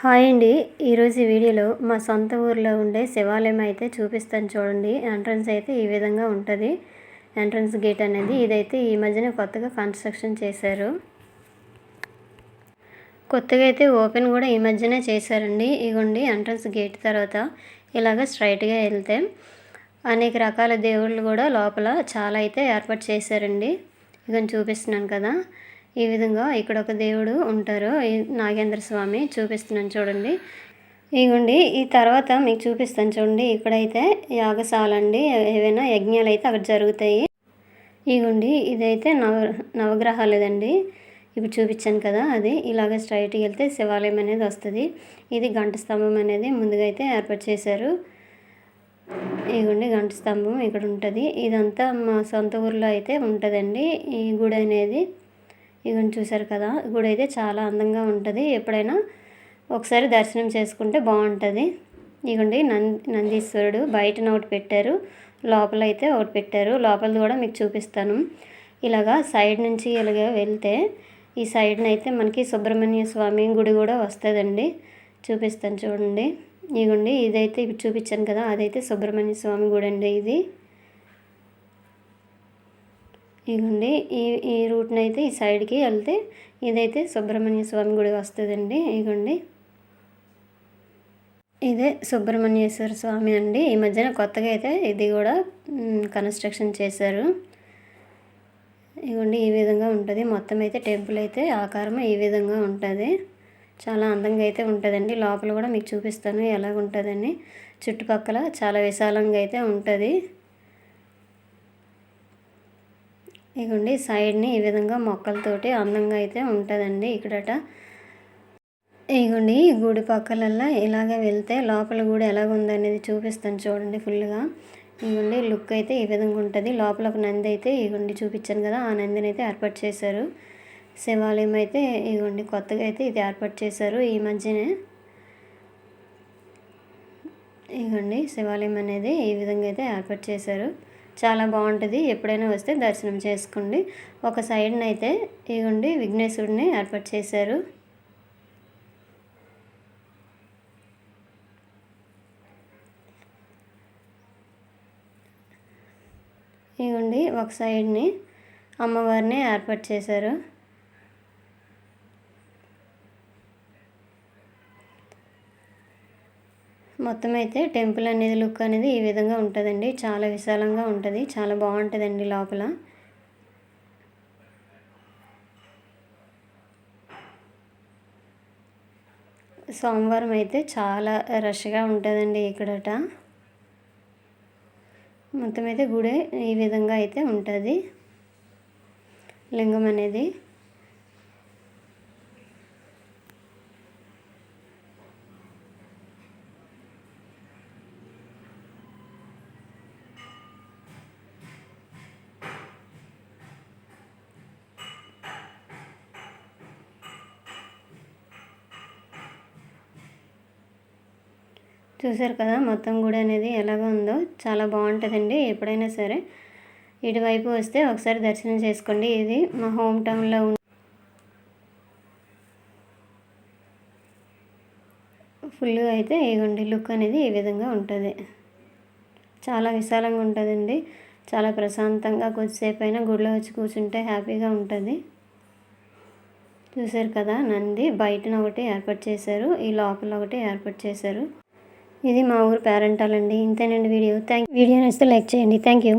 Hi అండి. ఈరోజు ఈ వీడియోలో మా సొంత ఊర్లో ఉండే శివాలయం అయితే చూపిస్తాను చూడండి. ఎంట్రన్స్ అయితే ఈ విధంగా ఉంటుంది. ఎంట్రన్స్ గేట్ అనేది ఇదైతే ఈ మధ్యన కొత్తగా కన్స్ట్రక్షన్ చేశారు. కొత్తగా అయితే ఓపెన్ కూడా ఈ మధ్యనే చేశారండి. ఇగోండి ఎంట్రన్స్ గేట్ తర్వాత ఇలాగ స్ట్రైట్గా వెళ్తే అనేక రకాల దేవుళ్ళు కూడా లోపల చాలా అయితే ఏర్పాటు చేశారండి. ఇక చూపిస్తున్నాను కదా. ఈ విధంగా ఇక్కడ ఒక దేవుడు ఉంటారు. నాగేంద్ర స్వామి చూపిస్తున్నాను చూడండి. ఇగోండి ఈ తర్వాత మీకు చూపిస్తాను చూడండి. ఇక్కడైతే యాగశాల అండి. ఏవైనా యజ్ఞాలు అయితే అక్కడ జరుగుతాయి. ఇగోండి ఇదైతే నవ నవగ్రహాలదండి ఇప్పుడు చూపించాను కదా అది. ఇలాగ స్ట్రైట్కి వెళ్తే శివాలయం అనేది వస్తుంది. ఇది గంట స్తంభం అనేది ముందుగా అయితే ఏర్పాటు చేశారు. ఇగోండి గంట స్తంభం ఇక్కడ ఉంటుంది. ఇదంతా మా సొంత ఊర్లో అయితే ఉంటుందండి. ఈ గుడి అనేది ఇవన్నీ చూసారు కదా గుడి అయితే చాలా అందంగా ఉంటుంది. ఎప్పుడైనా ఒకసారి దర్శనం చేసుకుంటే బాగుంటుంది. ఇగోండి నంది నందీశ్వరుడు బయటన ఒకటి పెట్టారు. లోపల అయితే ఒకటి పెట్టారు. లోపలది కూడా మీకు చూపిస్తాను. ఇలాగా సైడ్ నుంచి ఇలాగ వెళ్తే ఈ సైడ్న అయితే మనకి సుబ్రహ్మణ్య స్వామి గుడి కూడా వస్తుందండి. చూపిస్తాను చూడండి. ఇగోండి ఇదైతే ఇప్పుడు చూపించాను కదా అదైతే సుబ్రహ్మణ్య స్వామి గుడి అండి ఇది. ఇగోండి ఈ ఈ రూట్ని అయితే ఈ సైడ్కి వెళ్తే ఇదైతే సుబ్రహ్మణ్య స్వామి గుడి వస్తుందండి ఇగోండి. ఇదే సుబ్రహ్మణ్యేశ్వర స్వామి అండి. ఈ మధ్యన కొత్తగా అయితే ఇది కూడా కన్స్ట్రక్షన్ చేశారు. ఇగోండి ఈ విధంగా ఉంటుంది. మొత్తం అయితే టెంపుల్ అయితే ఆకారం ఈ విధంగా ఉంటుంది. చాలా అందంగా అయితే ఉంటుందండి. లోపల కూడా మీకు చూపిస్తాను ఎలాగ ఉంటుందని చుట్టుపక్కల చాలా విశాలంగా అయితే ఉంటుంది. ఇగోండి సైడ్ని ఈ విధంగా మొక్కలతోటి అందంగా అయితే ఉంటుందండి ఇక్కడట. ఇగోండి గుడి పక్కలల్లా ఇలాగే వెళ్తే లోపల గుడి ఎలాగ ఉందనేది చూపిస్తాను చూడండి ఫుల్గా ఇగోండి లుక్ అయితే ఈ విధంగా ఉంటుంది. లోపల ఒక నంది అయితే ఇగోండి చూపించాను కదా ఆ నందిని అయితే ఏర్పాటు చేశారు. శివాలయం అయితే ఇగోండి కొత్తగా అయితే ఇది ఏర్పాటు చేశారు ఈ మధ్యనే. ఇగోండి శివాలయం అనేది ఈ విధంగా అయితే ఏర్పాటు చేశారు. చాలా బాగుంటుంది. ఎప్పుడైనా వస్తే దర్శనం చేసుకోండి. ఒక సైడ్న అయితే ఇగోండి విఘ్నేశ్వరుడిని ఏర్పాటు చేశారు. ఇగోండి ఒక సైడ్ని అమ్మవారిని ఏర్పాటు చేశారు. మొత్తం అయితే టెంపుల్ అనేది లుక్ అనేది ఈ విధంగా ఉంటుందండి. చాలా విశాలంగా ఉంటుంది. చాలా బాగుంటుందండి లోపల. సోమవారం అయితే చాలా రష్గా ఉంటుందండి ఇక్కడట. మొత్తం అయితే గుడి ఈ విధంగా అయితే ఉంటుంది. లింగం అనేది. చూసారు కదా మొత్తం గుడి అనేది ఎలాగ ఉందో. చాలా బాగుంటుందండి ఎప్పుడైనా సరే. ఇటువైపు వస్తే ఒకసారి దర్శనం చేసుకోండి. ఇది మా హోమ్ టౌన్లో ఫుల్గా అయితే ఇగోండి లుక్ అనేది ఈ విధంగా ఉంటుంది. చాలా విశాలంగా ఉంటుందండి. చాలా ప్రశాంతంగా కొద్దిసేపు అయినా గుడిలో వచ్చి కూర్చుంటే హ్యాపీగా ఉంటుంది. చూసారు కదా నంది బయటన ఒకటి ఏర్పాటు చేశారు ఈ లోపల ఒకటి ఏర్పాటు చేశారు. ఇది మా ఊరు పేరెంటాలండి. ఇంతేనండి వీడియో. థ్యాంక్ వీడియో నచ్చితే లైక్ చేయండి. Thank you.